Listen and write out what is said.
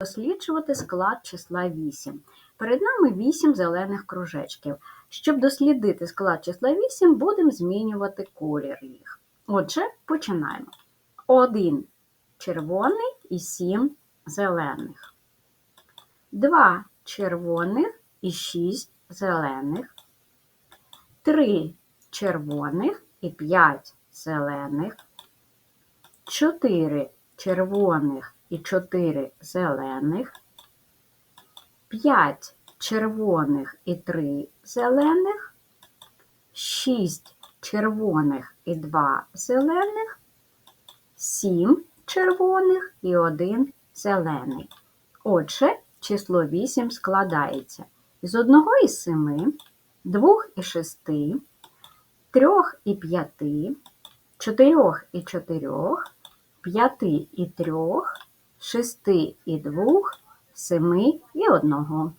досліджувати склад числа 8. Перед нами 8 зелених кружечків. Щоб дослідити склад числа 8, будемо змінювати колір їх. Отже, починаємо. 1 червоний і 7 зелених. 2 червоних і 6 зелених. 3 червоних і 5 зелених. 4 червоних і 4 зелених, 5 червоних і 3 зелених, 6 червоних і 2 зелених, 7 червоних і 1 зелений. Отже, число 8 складається із 1 із 7, 2 і 6, 3 і 5, 4 і 4, п'яти і трьох, шести і двох, семи і одного.